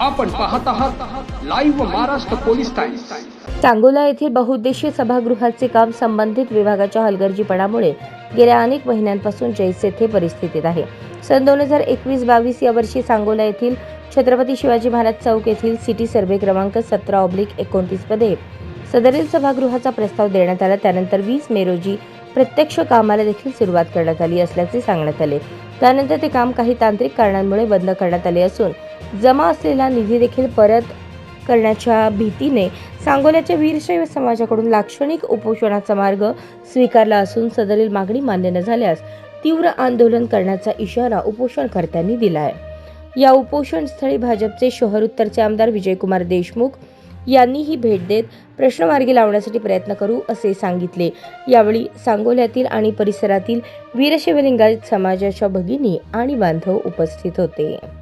आपण पाहत आहात live Maharashtra police times Sangola येथील बहुउद्देशीय सभागृहाचे काम संबंधित विभागाच्या हलगर्जीपणामुळे गेल्या अनेक महिन्यांपासून जैसे थे परिस्थितीत आहे. सन दोन हजार एकवीस बावीस या वर्षी सांगोला येथील छत्रपती शिवाजी महाराज चौक येथील सिटी सर्वे क्रमांक सतरा ऑब्लिक एकोणतीसमध्ये सदरील सभागृहाचा प्रस्ताव देण्यात आला. त्यानंतर वीस मे रोजी प्रत्यक्ष कामाला देखील सुरुवात करण्यात आली असल्याचे सांगण्यात आले. त्यानंतर ते काम काही तांत्रिक कारणांमुळे बंद करण्यात आले असून जमा असलेला निधी देखील परत करण्याच्या भीतीने सांगोल्याच्या वीरशैव समाजाकडून लाक्षणिक उपोषणाचा मार्ग स्वीकारला असून सदरील मागणी मान्य न झाल्यास तीव्र आंदोलन करण्याचा इशारा उपोषणकर्त्यांनी दिला आहे या उपोषणस्थळी भाजपचे शहर उत्तरचे आमदार विजयकुमार देशमुख यांनीही भेट देत प्रश्न मार्गी लावण्यासाठी प्रयत्न करू असे सांगितले. यावेळी सांगोल्यातील आणि परिसरातील वीरशैव लिंगायत समाजाच्या भगिनी आणि बांधव उपस्थित होते.